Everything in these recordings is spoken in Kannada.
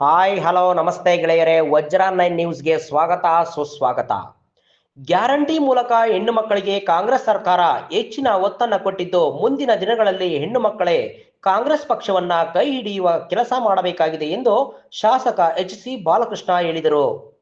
ಹಾಯ್ ಹಲೋ ನಮಸ್ತೆ ಗೆಳೆಯರೇ. ವಜ್ರ ನೈನ್ ನ್ಯೂಸ್ಗೆ ಸ್ವಾಗತ, ಸುಸ್ವಾಗತ. ಗ್ಯಾರಂಟಿ ಮೂಲಕ ಹೆಣ್ಣು ಮಕ್ಕಳಿಗೆ ಕಾಂಗ್ರೆಸ್ ಸರ್ಕಾರ ಹೆಚ್ಚಿನ ಒತ್ತನ್ನು ಕೊಟ್ಟಿದ್ದು, ಮುಂದಿನ ದಿನಗಳಲ್ಲಿ ಹೆಣ್ಣು ಮಕ್ಕಳೇ ಕಾಂಗ್ರೆಸ್ ಪಕ್ಷವನ್ನ ಕೈ ಹಿಡಿಯುವ ಕೆಲಸ ಮಾಡಬೇಕಾಗಿದೆ ಎಂದು ಶಾಸಕ ಎಚ್ ಸಿ ಬಾಲಕೃಷ್ಣ ಹೇಳಿದರು.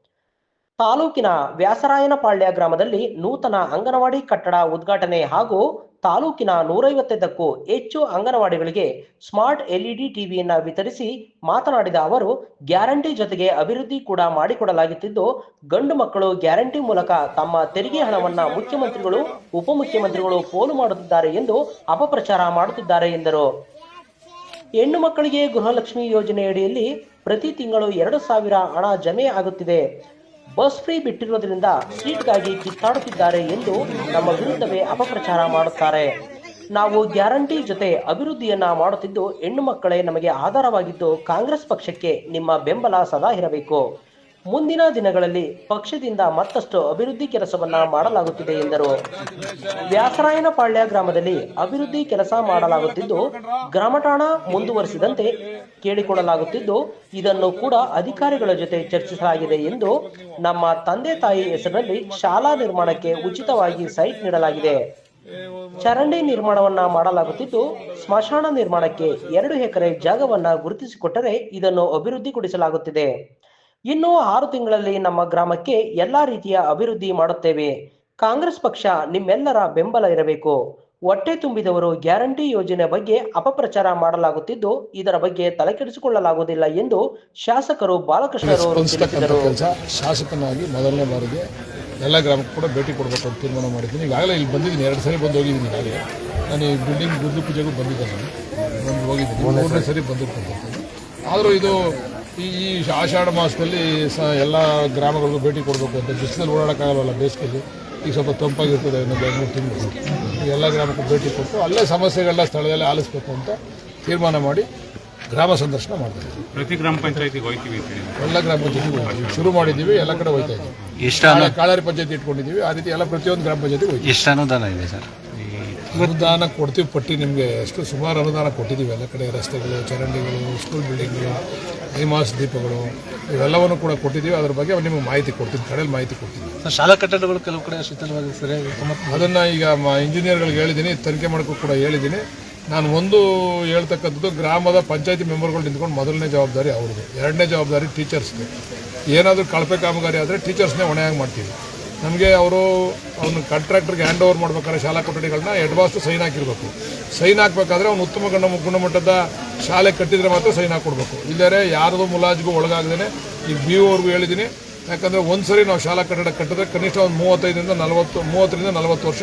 ತಾಲೂಕಿನ ವ್ಯಾಸರಾಯನಪಾಳ್ಯ ಗ್ರಾಮದಲ್ಲಿ ನೂತನ ಅಂಗನವಾಡಿ ಕಟ್ಟಡ ಉದ್ಘಾಟನೆ ಹಾಗೂ ತಾಲೂಕಿನ ನೂರೈವತ್ತೈದಕ್ಕೂ ಹೆಚ್ಚು ಅಂಗನವಾಡಿಗಳಿಗೆ ಸ್ಮಾರ್ಟ್ ಎಲ್ಇಡಿ ಟಿವಿಯನ್ನ ವಿತರಿಸಿ ಮಾತನಾಡಿದ ಅವರು, ಗ್ಯಾರಂಟಿ ಜೊತೆಗೆ ಅಭಿವೃದ್ಧಿ ಕೂಡ ಮಾಡಿಕೊಡಲಾಗುತ್ತಿದ್ದು, ಗಂಡು ಮಕ್ಕಳು ಗ್ಯಾರಂಟಿ ಮೂಲಕ ತಮ್ಮ ತೆರಿಗೆ ಹಣವನ್ನ ಮುಖ್ಯಮಂತ್ರಿಗಳು, ಉಪಮುಖ್ಯಮಂತ್ರಿಗಳು ಪೋಲು ಮಾಡುತ್ತಿದ್ದಾರೆ ಎಂದು ಅಪಪ್ರಚಾರ ಮಾಡುತ್ತಿದ್ದಾರೆ ಎಂದರು. ಹೆಣ್ಣು ಮಕ್ಕಳಿಗೆ ಗೃಹಲಕ್ಷ್ಮಿ ಯೋಜನೆಯಡಿಯಲ್ಲಿ ಪ್ರತಿ ತಿಂಗಳು ಎರಡು ಸಾವಿರ ಹಣ ಜಮೆ ಆಗುತ್ತಿದೆ. ಬಸ್ ಫ್ರೀ ಬಿಟ್ಟಿರುವುದರಿಂದ ಸೀಟ್ಗಾಗಿ ಕಿತ್ತಾಡುತ್ತಿದ್ದಾರೆ ಎಂದು ನಮ್ಮ ವಿರುದ್ಧವೇ ಅಪಪ್ರಚಾರ ಮಾಡುತ್ತಾರೆ. ನಾವು ಗ್ಯಾರಂಟಿ ಜೊತೆ ಅಭಿವೃದ್ಧಿಯನ್ನ ಮಾಡುತ್ತಿದ್ದು ಹೆಣ್ಣು ಮಕ್ಕಳೇ ನಮಗೆ ಆಧಾರವಾಗಿದ್ದು ಕಾಂಗ್ರೆಸ್ ಪಕ್ಷಕ್ಕೆ ನಿಮ್ಮ ಬೆಂಬಲ ಸದಾ ಇರಬೇಕು. ಮುಂದಿನ ದಿನಗಳಲ್ಲಿ ಪಕ್ಷದಿಂದ ಮತ್ತಷ್ಟು ಅಭಿವೃದ್ಧಿ ಕೆಲಸವನ್ನ ಮಾಡಲಾಗುತ್ತಿದೆ ಎಂದರು. ವ್ಯಾಸರಾಯನಪಾಳ್ಯ ಗ್ರಾಮದಲ್ಲಿ ಅಭಿವೃದ್ಧಿ ಕೆಲಸ ಮಾಡಲಾಗುತ್ತಿದ್ದು ಗ್ರಾಮಠಾಣ ಮುಂದುವರಿಸಿದಂತೆ ಕೇಳಿಕೊಳ್ಳಲಾಗುತ್ತಿದ್ದು, ಇದನ್ನು ಕೂಡ ಅಧಿಕಾರಿಗಳ ಜೊತೆ ಚರ್ಚಿಸಲಾಗಿದೆ ಎಂದು ನಮ್ಮ ತಂದೆ ತಾಯಿ ಹೆಸರಿನಲ್ಲಿ ಶಾಲಾ ನಿರ್ಮಾಣಕ್ಕೆ ಉಚಿತವಾಗಿ ಸೈಟ್ ನೀಡಲಾಗಿದೆ. ಚರಂಡಿ ನಿರ್ಮಾಣವನ್ನ ಮಾಡಲಾಗುತ್ತಿದ್ದು, ಸ್ಮಶಾನ ನಿರ್ಮಾಣಕ್ಕೆ ಎರಡು ಎಕರೆ ಜಾಗವನ್ನ ಗುರುತಿಸಿಕೊಟ್ಟರೆ ಇದನ್ನು ಅಭಿವೃದ್ಧಿಗೊಳಿಸಲಾಗುತ್ತಿದೆ. ಇನ್ನು ಆರು ತಿಂಗಳಲ್ಲಿ ನಮ್ಮ ಗ್ರಾಮಕ್ಕೆ ಎಲ್ಲಾ ರೀತಿಯ ಅಭಿವೃದ್ಧಿ ಮಾಡುತ್ತೇವೆ. ಕಾಂಗ್ರೆಸ್ ಪಕ್ಷ ನಿಮ್ಮೆಲ್ಲರ ಬೆಂಬಲ ಇರಬೇಕು. ಹೊಟ್ಟೆ ತುಂಬಿದವರು ಗ್ಯಾರಂಟಿ ಯೋಜನೆ ಬಗ್ಗೆ ಅಪಪ್ರಚಾರ ಮಾಡಲಾಗುತ್ತಿದ್ದು ಇದರ ಬಗ್ಗೆ ತಲೆಕೆಡಿಸಿಕೊಳ್ಳಲಾಗುವುದಿಲ್ಲ ಎಂದು ಶಾಸಕರು ಬಾಲಕೃಷ್ಣರವರು ತಿಳಿಸಿದರು. ಶಾಸಕನಾಗಿ ಮೊದಲನೇ ಬಾರಿಗೆ ಎಲ್ಲ ಗ್ರಾಮಕ್ಕೂ ಕೂಡ ಭೇಟಿ ಕೊಡಬೇಕು ಅಂತ ತೀರ್ಮಾನ ಮಾಡಿದ್ದೀನಿ. ಈಗಾಗಲೇ ಇಲ್ಲಿ ಬಂದಿದ್ದೀನಿ. ಎರಡು ಸರಿ ಬಂದು ಹೋಗಿದ್ದೀನಿ ಈಗಾಗಲೇ. ನಾನು ಈ ಬಿಲ್ಡಿಂಗ್ ಗುದ್ದು ಪೂಜೆಗೂ ಬಂದಿದ್ದೆ ನಾನು ಹೋಗಿದ್ದೀನಿ. ಮೂರನೇ ಸರಿ ಬಂದಿರ್ತಕ್ಕಂಥದ್ದು. ಆದರೂ ಇದು ಈ ಈ ಆಷಾಢ ಮಾಸದಲ್ಲಿ ಸ ಎಲ್ಲ ಗ್ರಾಮಗಳಿಗೂ ಭೇಟಿ ಕೊಡಬೇಕು ಅಂತ ಬಿಸಿಲಲ್ಲಿ ಓಡಾಡೋಕ್ಕಾಗಲ್ಲ ಬೇಸಿಗೆಯಲ್ಲಿ ಈಗ ಸ್ವಲ್ಪ ತಂಪಾಗಿರ್ತದೆ ಇನ್ನೊಂದು ಎರಡು ಮೂರು ತಿಂಗಳು. ಎಲ್ಲ ಗ್ರಾಮಕ್ಕೂ ಭೇಟಿ ಕೊಟ್ಟು ಅಲ್ಲೇ ಸಮಸ್ಯೆಗಳನ್ನ ಸ್ಥಳದಲ್ಲೇ ಆಲಿಸ್ಬೇಕು ಅಂತ ತೀರ್ಮಾನ ಮಾಡಿ ಗ್ರಾಮ ಸಂದರ್ಶನ ಮಾಡ್ತಾರೆ. ಪ್ರತಿ ಗ್ರಾಮ ಪಂಚಾಯತಿಗೆ ಹೋಗ್ತೀವಿ ಎಲ್ಲ ಗ್ರಾಮ ಪಂಚಾಯತಿಗೆ ಶುರು ಮಾಡಿದ್ದೀವಿ ಎಲ್ಲ ಕಡೆ ಹೋಯ್ತಾ ಇದ್ದೀವಿ. ಎಷ್ಟು ಕಾಳಾರಿ ಪಂಚಾಯತಿ ಇಟ್ಕೊಂಡಿದ್ದೀವಿ. ಆ ರೀತಿ ಎಲ್ಲ ಪ್ರತಿಯೊಂದು ಗ್ರಾಮ ಪಂಚಾಯತಿಗೆ ಹೋಗಿ ಎಷ್ಟು ಅನುದಾನ ಇದೆ ಸರ್? ಅನುದಾನ ಕೊಡ್ತೀವಿ ಪಟ್ಟಿ ನಿಮಗೆ ಎಷ್ಟು ಸುಮಾರು ಅನುದಾನ ಕೊಟ್ಟಿದ್ದೀವಿ ಎಲ್ಲ ಕಡೆ ರಸ್ತೆಗಳು ಚರಂಡಿಗಳು ಸ್ಕೂಲ್ ಬಿಲ್ಡಿಂಗ್ಗಳು ಐಮಾಸ್ ದೀಪಗಳು ಇವೆಲ್ಲವನ್ನು ಕೂಡ ಕೊಟ್ಟಿದ್ದೀವಿ. ಅದ್ರ ಬಗ್ಗೆ ನಿಮಗೆ ಮಾಹಿತಿ ಕೊಡ್ತೀನಿ. ಕಡೆಯಲ್ಲಿ ಮಾಹಿತಿ ಕೊಡ್ತೀನಿ. ಶಾಲಾ ಕಟ್ಟಡಗಳು ಕೆಲವು ಕಡೆ ಶಿಥಿಲವಾಗಿ ಸರಿ ಅದನ್ನು ಈಗ ಮ ಇಂಜಿನಿಯರ್ಗಳಿಗೆ ಹೇಳಿದ್ದೀನಿ ತನಿಖೆ ಮಾಡೋಕ್ಕೂ ಕೂಡ ಹೇಳಿದ್ದೀನಿ. ನಾನು ಒಂದು ಹೇಳ್ತಕ್ಕಂಥದ್ದು ಗ್ರಾಮದ ಪಂಚಾಯತಿ ಮೆಂಬರ್ಗಳು ನಿಂತ್ಕೊಂಡು ಮೊದಲನೇ ಜವಾಬ್ದಾರಿ ಅವ್ರದ್ದು. ಎರಡನೇ ಜವಾಬ್ದಾರಿ ಟೀಚರ್ಸ್ಗೆ ಏನಾದರೂ ಕಳಪೆ ಕಾಮಗಾರಿ ಆದರೆ ಟೀಚರ್ಸ್ನೇ ಹೊಣೆಯಾಗಿ ಮಾಡ್ತೀವಿ. ನಮಗೆ ಅವರು ಅವನು ಕಾಂಟ್ರಾಕ್ಟರ್ಗೆ ಹ್ಯಾಂಡ್ ಓವರ್ ಮಾಡ್ಬೇಕಾದ್ರೆ ಶಾಲಾ ಕೊಠಡಿಗಳನ್ನ ಅಡ್ವಾನ್ಸ್ ಸೈನ್ ಹಾಕಿರ್ಬೇಕು. ಸೈನ್ ಹಾಕಬೇಕಾದ್ರೆ ಅವ್ನು ಉತ್ತಮ ಗುಣ ಗುಣಮಟ್ಟದ ಶಾಲೆ ಕಟ್ಟಿದ್ರೆ ಮಾತ್ರ ಸೈನ್ ಹಾಕ್ಕೊಡ್ಬೇಕು ಇಲ್ಲದೇ ಯಾರದು ಮುಲಾಜಿಗೂ ಒಳಗಾಗದೇ ಈ ಬಿ ಓರ್ಗೂ ಹೇಳಿದ್ದೀನಿ ಯಾಕಂದರೆ ಒಂದು ಸರಿ ನಾವು ಶಾಲಾ ಕಟ್ಟಡ ಕಟ್ಟಿದ್ರೆ ಕನಿಷ್ಠ ಒಂದು ಮೂವತ್ತೈದರಿಂದ ನಲವತ್ತು ಮೂವತ್ತರಿಂದ ನಲವತ್ತು ವರ್ಷ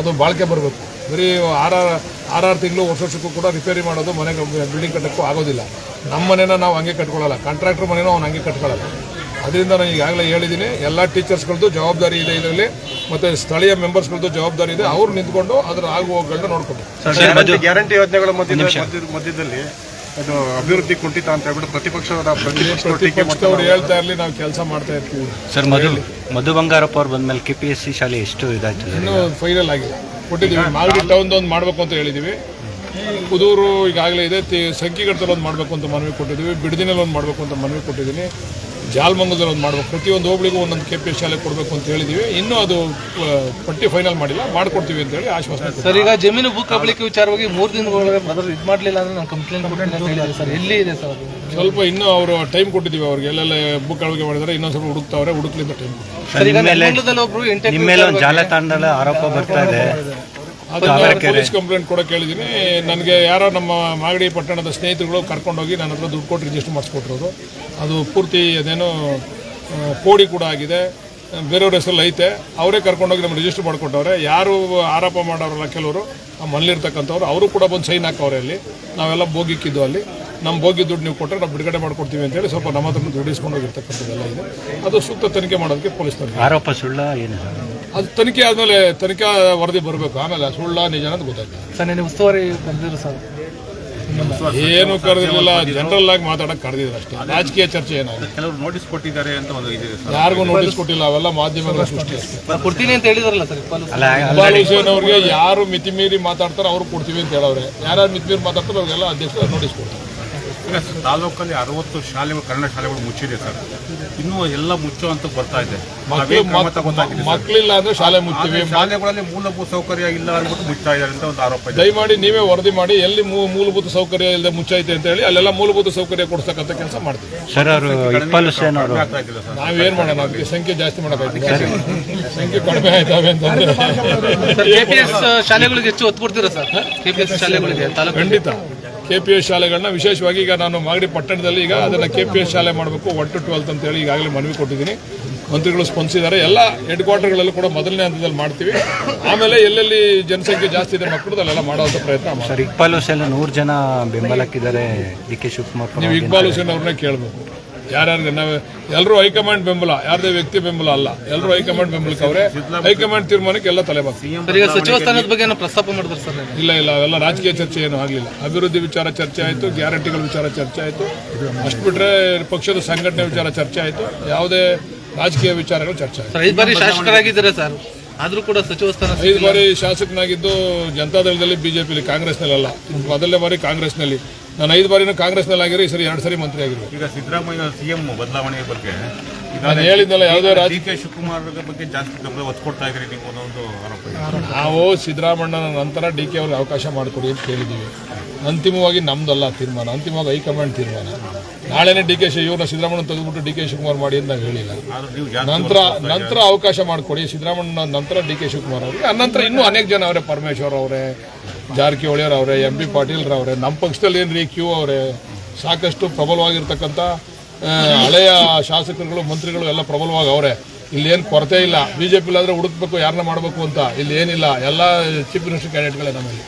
ಅದು ಬಾಳಿಕೆ ಬರಬೇಕು. ಬರೀ ಆರಾರು ಆರಾರು ತಿಂಗಳು ವರ್ಷ ವರ್ಷಕ್ಕೂ ಕೂಡ ರಿಪೇರಿ ಮಾಡೋದು ಮನೆಗೆ ಬಿಲ್ಡಿಂಗ್ ಕಟ್ಟೋಕ್ಕೂ ಆಗೋದಿಲ್ಲ. ನಮ್ಮ ಮನೇನ ನಾವು ಹಂಗೆ ಕಟ್ಕೊಳ್ಳಲ್ಲ ಕಾಂಟ್ರಾಕ್ಟರ್ ಮನೇನೂ ಅವ್ನು ಹಂಗೆ ಕಟ್ಕೊಳ್ಳಲ್ಲ ಅದರಿಂದ ನಾನು ಈಗಾಗಲೇ ಹೇಳಿದ್ದೀನಿ ಎಲ್ಲ ಟೀಚರ್ಸ್ಗಳದ್ದು ಜವಾಬ್ದಾರಿ ಇದೆ ಇದರಲ್ಲಿ ಮತ್ತು ಸ್ಥಳೀಯ ಮೆಂಬರ್ಸ್ಗಳದ್ದು ಜವಾಬ್ದಾರಿ ಇದೆ ಅವ್ರು ನಿಂತ್ಕೊಂಡು ಅದರ ಆಗುವ ಗಂಡ ನೋಡ್ಕೊಂಡು ಗ್ಯಾರಂಟಿ ಯೋಜನೆಗಳ ಮಧ್ಯದ ಮಧ್ಯದ- ಮಧ್ಯದಲ್ಲಿ ಅದು ಅಭಿವೃದ್ಧಿ ಕುಂಠಿತ ಅಂತ ಹೇಳ್ಬಿಟ್ಟು ಪ್ರತಿಪಕ್ಷದ ಪ್ರತಿಪಕ್ಷದವ್ರು ಹೇಳ್ತಾ ಇರಲಿ. ನಾವು ಕೆಲಸ ಮಾಡ್ತಾ ಇರ್ತೀವಿ. ಸರ್ ಮಧು ಮಧು ಬಂಗಾರಪ್ಪ ಅವ್ರು ಬಂದ್ಮೇಲೆ ಕೆ ಪಿ ಎಸ್ ಸಿ ಶಾಲೆ ಎಷ್ಟು ಇದಾಯ್ತು ಇನ್ನೂ ಫೈನಲ್ ಆಗಿದೆ. ಕೊಟ್ಟಿದ್ದೀವಿ ಮಾಲ್ಗಿ ಟೌನ್ ಒಂದು ಮಾಡಬೇಕು ಅಂತ ಹೇಳಿದ್ದೀವಿ. ಕುದೂರು ಈಗಾಗಲೇ ಇದೆ ತಿ- ಸಂಕಿಗಡದಲ್ಲಿ ಒಂದು ಮಾಡಬೇಕು ಅಂತ ಮನವಿ ಕೊಟ್ಟಿದ್ದೀವಿ ಬಿಡದಿನಲ್ಲಿ ಒಂದು ಮಾಡಬೇಕು ಅಂತ ಮನವಿ ಕೊಟ್ಟಿದ್ದೀನಿ. ಜಾಲ್ಮಂಗಲದಲ್ಲಿ ಒಂದು ಮಾಡಬೇಕು. ಪ್ರತಿಯೊಂದು ಹೋಬಳಿಗೂ ಒಂದೊಂದು ಕೆ ಪಿ ಎಸ್ ಶಾಲೆ ಕೊಡಬೇಕು ಅಂತ ಹೇಳಿದ್ದೀವಿ ಇನ್ನೂ ಅದು ಪಟ್ಟಿ ಫೈನಲ್ ಮಾಡಿಲ್ಲ. ಮಾಡ್ಕೊಡ್ತೀವಿ ಅಂತ ಹೇಳಿ ಆಶ್ವಾಸನೆ ಸರ್ ಈಗ ಜಮೀನು ಭೂ ಕಬಳಿಕೆ ವಿಚಾರವಾಗಿ ಮೂರು ದಿನದೊಳಗೆ ಮೊದಲು ಇದು ಮಾಡಲಿಲ್ಲ ಅಂದರೆ ನಾನು ಕಂಪ್ಲೇಂಟ್ ಕೊಡ್ತೀನಿ ಅಂತ ಹೇಳಿದ್ದಾರೆ ಸರ್. ಎಲ್ಲಿ ಇದೆ ಸರ್ ಅದು? ಸ್ವಲ್ಪ ಇನ್ನೂ ಅವರು ಟೈಮ್ ಕೊಟ್ಟಿದ್ದೀವಿ ಅವ್ರಿಗೆ. ಎಲ್ಲೆಲ್ಲ ಬುಕ್ ಕಳವಿಗೆ ಮಾಡಿದರೆ ಇನ್ನೊಂದು ಸ್ವಲ್ಪ ಹುಡುಕ್ತಾವ್ರೆ ಹುಡುಕ್ಲಿಂದ ಟೈಮ್ ಕೊಟ್ಟಿದ್ದೀವಿ. ನಿಮ್ಮ ಮೇಲೆ ಒಂದು ಜಾಲತಾಣದಲ್ಲಿ ಆರೋಪ ಬರ್ತಾ ಇದೆ. ಪೊಲೀಸ್ ಕಂಪ್ಲೇಂಟ್ ಕೂಡ ಕೇಳಿದ್ದೀನಿ. ನನಗೆ ಯಾರೋ ನಮ್ಮ ಮಾಗಡಿ ಪಟ್ಟಣದ ಸ್ನೇಹಿತರುಗಳು ಕರ್ಕೊಂಡೋಗಿ ನನ್ನ ಹತ್ರ ದುಡ್ಡು ಕೊಟ್ಟು ರಿಜಿಸ್ಟರ್ ಮಾಡಿಸ್ಕೊಟ್ಟಿರೋದು. ಅದು ಪೂರ್ತಿ ಅದೇನೋ ಕೋಡಿ ಕೂಡ ಆಗಿದೆ. ಬೇರೆಯವ್ರ ಹೆಸರಲ್ಲಿ ಐತೆ. ಅವರೇ ಕರ್ಕೊಂಡೋಗಿ ನಮ್ಮ ರಿಜಿಸ್ಟರ್ ಮಾಡಿಕೊಟ್ಟವ್ರೆ. ಯಾರು ಆರೋಪ ಮಾಡೋರಲ್ಲ ಕೆಲವರು ನಮ್ಮಲ್ಲಿರ್ತಕ್ಕಂಥವ್ರು ಮನೇಲಿರ್ತಕ್ಕಂಥವ್ರು ಅವರು ಕೂಡ ಬಂದು ಸೈನ್ ಹಾಕವ್ರೆ ಅಲ್ಲಿ. ನಾವೆಲ್ಲ ಬೋಗಿಕ್ಕಿದ್ದು ಅಲ್ಲಿ. ನಮ್ಮ ಬೋಗಿ ದುಡ್ಡು ನೀವು ಕೊಟ್ಟರೆ ನಾವು ಬಿಡುಗಡೆ ಮಾಡ್ಕೊಡ್ತೀವಿ ಅಂತೇಳಿ ಸ್ವಲ್ಪ ನಮ್ಮ ಹತ್ರ ದುಡ್ಡು ಇಸ್ಕೊಂಡೋಗಿರ್ತಕ್ಕಂಥದ್ದೆಲ್ಲ ಇದೆ. ಅದು ಸೂಕ್ತ ತನಿಖೆ ಮಾಡೋದಕ್ಕೆ ಪೊಲೀಸ್ ಆರೋಪ ಸುಳ್ಳ ಏನು? ಅದು ತನಿಖೆ ಆದಮೇಲೆ ತನಿಖಾ ವರದಿ ಬರಬೇಕು. ಆಮೇಲೆ ಸುಳ್ಳ ನಿಜ ಅಂತ ಗೊತ್ತಾಗ್ತದೆ ಸರ್ ನೀನು ಉಸ್ತುವಾರಿ ಬಂದಿದ್ರು ಸರ್. ಏನು ಕರೆದಿರಲಿಲ್ಲ. ಜನರಲ್ ಆಗಿ ಮಾತಾಡಕ್ ಕರೆದಿದ್ರು ಅಷ್ಟೇ. ರಾಜಕೀಯ ಚರ್ಚೆ ಏನಾಗಿದೆ ಕೆಲವರು ನೋಟಿಸ್ ಕೊಟ್ಟಿದ್ದಾರೆ ಅಂತ ಒಂದು ಇದೆ ಸರ್. ಯಾರಿಗೂ ನೋಟಿಸ್ ಕೊಟ್ಟಿಲ್ಲ. ಅವೆಲ್ಲ ಮಾಧ್ಯಮಗಳ ಸೃಷ್ಟಿ ಕೊಡ್ತೀನಿ ಅಂತ ಹೇಳಿದಾರಲ್ಲ ಸರ್ ಇಪ್ಪತ್ತು ಅಲ್ಲ ಇಕ್ಬಾಲ್ ಹುಸೇನ್ ಅವ್ರಿಗೆ ಯಾರು ಮಿತಿ ಮೀರಿ ಮಾತಾಡ್ತಾರೋ ಅವ್ರು ಕೊಡ್ತೀವಿ ಅಂತ ಹೇಳವ್ರೆ. ಯಾರು ಮಿತಿ ಮೀರಿ ಮಾತಾಡ್ತಾರೋ ಅವ್ರಿಗೆಲ್ಲ ಅಧ್ಯಕ್ಷರು ನೋಟಿಸ್ ಕೊಡ್ತಾರೆ. ಈಗ ತಾಲೂಕಲ್ಲಿ ಅರವತ್ತು ಶಾಲೆಗಳು ಕನ್ನಡ ಶಾಲೆಗಳು ಮುಚ್ಚಿದೆ ಸರ್. ಇನ್ನು ಎಲ್ಲ ಮುಚ್ಚುವಂತ ಬರ್ತಾ ಇದೆ? ಮಕ್ಕಳಿಲ್ಲ ಅಂದ್ರೆ ಶಾಲೆ ಮುಚ್ಚಿವೆ. ಶಾಲೆಗಳಲ್ಲಿ ಮೂಲಭೂತ ಸೌಕರ್ಯ ಇಲ್ಲ ಅಂದ್ಬಿಟ್ಟು ಮುಚ್ಚಾ ಇದ್ದಾರೆ ಅಂತ ಒಂದು ಆರೋಪ ಇದೆ. ದಯಮಾಡಿ ನೀವೇ ವರದಿ ಮಾಡಿ ಎಲ್ಲಿ ಮೂಲಭೂತ ಸೌಕರ್ಯ ಇಲ್ಲದೆ ಮುಚ್ಚೈತೆ ಅಂತ ಹೇಳಿ ಅಲ್ಲೆಲ್ಲ ಮೂಲಭೂತ ಸೌಕರ್ಯ ಕೊಡ್ಸಕ್ಕಂತ ಕೆಲಸ ಮಾಡ್ತೀವಿ. ಸರ್ ಅವರು ನಾವೇನ್ ಮಾಡೋಣ ಅದಕ್ಕೆ? ಸಂಖ್ಯೆ ಜಾಸ್ತಿ ಮಾಡೋಕ್ಕಾಗ್ತದೆ ಸಂಖ್ಯೆ ಕಡಿಮೆ ಆಯ್ತಾವೆ ಕೆಪಿಎಸ್ ಶಾಲೆಗಳಿಗೆ ಹೆಚ್ಚು ಒತ್ತು ಕೊಡ್ತೀರಾ ಸರ್? ಕೆಪಿಎಸ್ ಶಾಲೆಗಳಿಗೆ ತಾಲೂಕು ಖಂಡಿತ. ಕೆ ಪಿ ಎಸ್ ಶಾಲೆಗಳನ್ನ ವಿಶೇಷವಾಗಿ ಈಗ ನಾನು ಮಾಗಡಿ ಪಟ್ಟಣದಲ್ಲಿ ಈಗ ಅದನ್ನು ಕೆ ಪಿ ಎಸ್ ಶಾಲೆ ಮಾಡಬೇಕು ಒನ್ ಟು ಟ್ವೆಲ್ತ್ ಅಂತ ಹೇಳಿ ಈಗಾಗಲೇ ಮನವಿ ಕೊಟ್ಟಿದ್ದೀನಿ. ಮಂತ್ರಿಗಳು ಸ್ಪಂದಿಸಿದ್ದಾರೆ. ಎಲ್ಲ ಹೆಡ್ ಕ್ವಾರ್ಟರ್ಗಳಲ್ಲೂ ಕೂಡ ಮೊದಲನೇ ಹಂತದಲ್ಲಿ ಮಾಡ್ತೀವಿ. ಆಮೇಲೆ ಎಲ್ಲೆಲ್ಲಿ ಜನಸಂಖ್ಯೆ ಜಾಸ್ತಿ ಇದೆ ಮಕ್ಕಳು ಅಲ್ಲೆಲ್ಲ ಮಾಡುವಂಥ ಪ್ರಯತ್ನ ಸರ್ ಇಕ್ಬಾಲ್ ಹುಸೇನ್ ನೂರು ಜನ ಬೆಂಬಲಕ್ಕಿದ್ದಾರೆ. ಡಿ ಕೆ ಶಿವಕುಮಾರ್ ನೀವು ಇಕ್ಬಾಲ್ ಹುಸೇನ್ ಅವ್ರನ್ನೇ ಕೇಳಬೇಕು. ಯಾರ್ಯಾರಿಗೆ ನಾವು ಎಲ್ಲರೂ ಹೈಕಮಾಂಡ್ ಬೆಂಬಲ ಯಾರದೇ ವ್ಯಕ್ತಿ ಬೆಂಬಲ ಅಲ್ಲ. ಎಲ್ಲರೂ ಹೈಕಮಾಂಡ್ ಬೆಂಬಲಕ್ಕೆ ಅವರೇ. ಹೈಕಮಾಂಡ್ ತೀರ್ಮಾನಕ್ಕೆ ಎಲ್ಲ ಈಗ ಸಚಿವ ಸ್ಥಾನದ ಬಗ್ಗೆ ಪ್ರಸ್ತಾಪ ಮಾಡಿದ್ರು ಸರ್ ಇಲ್ಲ ಇಲ್ಲ ಅವೆಲ್ಲ ರಾಜಕೀಯ ಚರ್ಚೆ ಏನು ಆಗಲಿಲ್ಲ. ಅಭಿವೃದ್ಧಿ ವಿಚಾರ ಚರ್ಚೆ ಆಯಿತು ಗ್ಯಾರಂಟಿಗಳ ವಿಚಾರ ಚರ್ಚೆ ಆಯಿತು. ಅಷ್ಟು ಬಿಟ್ಟರೆ ಪಕ್ಷದ ಸಂಘಟನೆ ವಿಚಾರ ಚರ್ಚೆ ಆಯಿತು. ಯಾವುದೇ ರಾಜಕೀಯ ವಿಚಾರಗಳು ಚರ್ಚೆ ಆಯಿತು. ಐದು ಬಾರಿ ಶಾಸಕರಾಗಿದ್ದಾರೆ ಸರ್? ಆದ್ರೂ ಕೂಡ ಸಚಿವ ಸ್ಥಾನ ಐದು ಬಾರಿ ಶಾಸಕನಾಗಿದ್ದು ಜನತಾದಳದಲ್ಲಿ ಬಿಜೆಪಿಲಿ ಕಾಂಗ್ರೆಸ್ನಲ್ಲಿ ಅಲ್ಲ ಮೊದಲನೇ ಬಾರಿ ಕಾಂಗ್ರೆಸ್ನಲ್ಲಿ. ನಾನು ಐದು ಬಾರಿನೂ ಕಾಂಗ್ರೆಸ್ನಲ್ಲಿ ಆಗಿರೋ ಈ ಸರಿ ಎರಡು ಸರಿ ಮಂತ್ರಿ ಆಗಿರ್ಬೇಕು ಈಗ ಸಿದ್ದರಾಮಯ್ಯ ಸಿಎಂ ಬದಲಾವಣೆಯ ಬಗ್ಗೆ ನಾನು ಹೇಳಿದ್ನಲ್ಲ ಯಾವುದೇ ರಾಜ ಡಿ ಕೆ ಶಿವಕುಮಾರ್ ಬಗ್ಗೆ ಜಾಸ್ತಿ ಗಮನ ಒತ್ತು ಕೊಡ್ತಾ ಇದ್ರಿ ನೀವು ಒಂದೊಂದು ಒಂದು ಆರೋಪ ನಾವು ಸಿದ್ದರಾಮಣ್ಣನ ನಂತರ ಡಿ ಕೆ ಅವ್ರಿಗೆ ಅವಕಾಶ ಮಾಡಿಕೊಡಿ ಅಂತ ಕೇಳಿದ್ದೀವಿ ಅಂತಿಮವಾಗಿ ನಮ್ದಲ್ಲ ತೀರ್ಮಾನ ಅಂತಿಮವಾಗಿ ಹೈಕಮಾಂಡ್ ತೀರ್ಮಾನ. ನಾಳೆನೇ ಡಿ ಕೆ ಶಿ ಇವ್ರನ್ನ ಸಿದ್ದರಾಮಣ್ಣ ತೆಗೆದುಬಿಟ್ಟು ಡಿ ಕೆ ಶಿವಕುಮಾರ್ ಮಾಡಿ ಅಂತ ನಾವು ಹೇಳಿಲ್ಲ ನಂತರ ನಂತರ ಅವಕಾಶ ಮಾಡಿಕೊಡಿ ಸಿದ್ದರಾಮಣ್ಣ ನಂತರ ಡಿ ಕೆ ಶಿವಕುಮಾರ್ ಅವರಿಗೆ. ನಂತರ ಇನ್ನೂ ಅನೇಕ ಜನ ಅವರೇ ಪರಮೇಶ್ವರ್ ಅವರೇ ಜಾರಕಿಹೊಳಿ ಅವರೇ ಎಂ ಬಿ ಅವರೇ ನಮ್ಮ ಪಕ್ಷದಲ್ಲಿ ರೀ ಕ್ಯೂ ಅವರೇ? ಸಾಕಷ್ಟು ಪ್ರಬಲವಾಗಿರ್ತಕ್ಕಂಥ ಹಳೆಯ ಶಾಸಕರುಗಳು ಮಂತ್ರಿಗಳು ಎಲ್ಲ ಪ್ರಬಲವಾಗಿ ಅವರೇ. ಇಲ್ಲಿ ಏನು ಕೊರತೆ ಇಲ್ಲ. ಬಿ ಜೆ ಪಿಲಾದರೆ ಹುಡುಕ್ಬೇಕು ಯಾರನ್ನ ಮಾಡಬೇಕು ಅಂತ. ಇಲ್ಲಿ ಏನಿಲ್ಲ. ಎಲ್ಲ ಚೀಫ್ ಮಿನಿಸ್ಟರ್ ಕ್ಯಾಂಡಿಡೇಟ್ಗಳೇ ನಮ್ಮಲ್ಲಿ.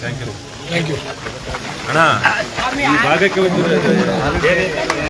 ಥ್ಯಾಂಕ್ ಯು ಅಣ್ಣ ಈ ಭಾಗಕ್ಕೆ ಒಂದು